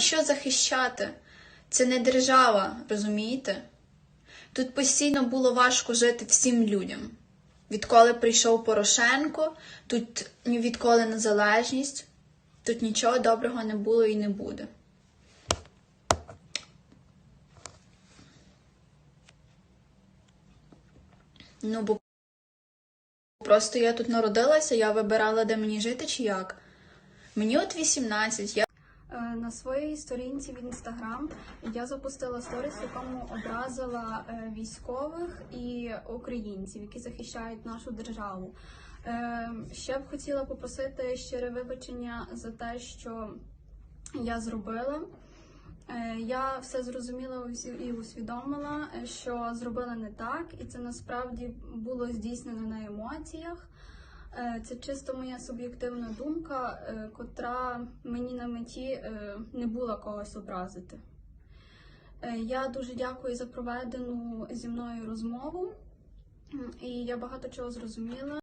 що захищати. Це не держава, розумієте? Тут постійно було важко жити всім людям. Відколи прийшов Порошенко, тут відколи незалежність, тут нічого доброго не було і не буде. Ну, бо просто я тут народилася, я вибирала, де мені жити чи як. Мені от 18, я Своїй сторінці в інстаграм я запустила сторіс, в якому образила е, військових і українців, які захищають нашу державу. Е, Ще б хотіла попросити щире вибачення за те, що я зробила. Е, Я все зрозуміла і усвідомила, що зробила не так, і це насправді було здійснено на емоціях. Е, Це чисто моя суб'єктивна думка, е, котра мені на меті е, не була когось образити. Я дуже дякую за проведену зі мною розмову, і я багато чого зрозуміла.